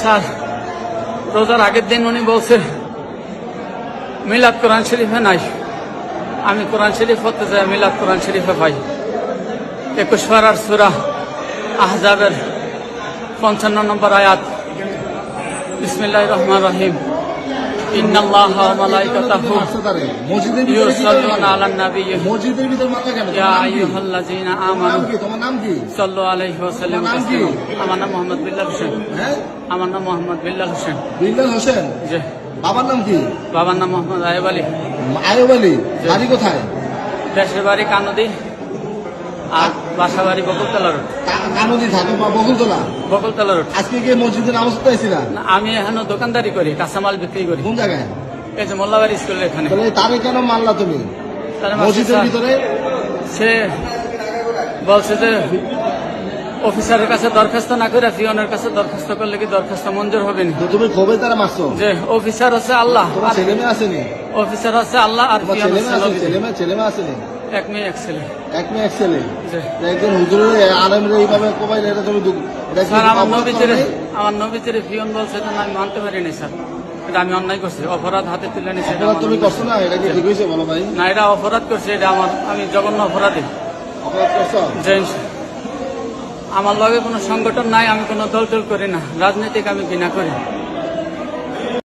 Sir, রোজার আগের দিন উনি বলছে, মিলাদ কোরআন শরীফে নাই। আমি কোরআন শরীফ হতে চাই মিলাদ কোরআন শরীফে পাই। একুশ পাড়ার সুরা আহজাবের পঞ্চান্ন নম্বর আয়াত। বিসমিল্লাহ রহমান রহিম। ইন্নাল্লাহ ওয়া মালাইকাতাহু মসজিদের ভিতরে ইউসাল্লুনা আলান নাবিয়্যি মসজিদের ভিতরে মারলা কেন? ইয়া তোমার নাম কি? আইয়ুহাল্লাযীনা তোমার নাম আমানু। তোমার নাম কি? সাল্লু আলাইহি ওয়া সাল্লিমু তোমার নাম কি? তাসলিমা। আমার নাম মোহাম্মদ বিল্লাল হোসেন। হ্যাঁ? আমার নাম মোহাম্মদ বিল্লাল হোসেন। বিল্লাল হোসেন? জি। বাবার নাম কি? বাবার নাম মোহাম্মদ আয়েব আলী। আয়ুব আলী। বাড়ি কোথায়? দেশের বাড়ি কানদি। আর বাসা বাড়ি বকুলতলা রোড। কানদি থাকে বা বকুলতলা? বকুলতলা রোড। আজকে গিয়ে মসজিদে নামাজ পড়তে না? আমি এখানে দোকানদারি করি কাঁচামাল বিক্রি করি। কোন জায়গায়? এই যে মোল্লাবাড়ি স্কুলের এখানে। তারে কেন মারলা তুমি? মসজিদের ভিতরে? সে বলছে যে অফিসারের কাছে দরখাস্ত না করে পিয়নের কাছে দরখাস্ত করলে কি দরখাস্ত মঞ্জুর হবে না তুমি কবে তারা মারছো? যে অফিসার হচ্ছে আল্লাহ তোমার ছেলে মেয়ে আসেনি? অফিসার হচ্ছে আল্লাহ আর পিয়ন ছেলে মেয়ে আছে। ছেলে মেয়ে ছেলে মেয়ে আসেনি? এক মেয়ে এক ছেলে। এক মেয়ে এক ছেলে? একজন হুজুরের আলমের এইভাবে কোবাই এটা তুমি স্যার আমার নয়? আমার নবীদের পিয়ন বলছে এটা আমি মানতে পারিনি স্যার। এটা আমি অন্যায় করছি অপরাধ হাতে তুলে নিছি তুমি। করছ না? এটা কি ঠিক হয়েছে বলো ভাই? না এটা অপরাধ করছে এটা আমার আমি জঘন্য অপরাধী। অপরাধ করছ? যে আমার লগে কোনো সংগঠন নাই আমি কোনো দল করি না। রাজনৈতিক আমি ঘৃণা করি।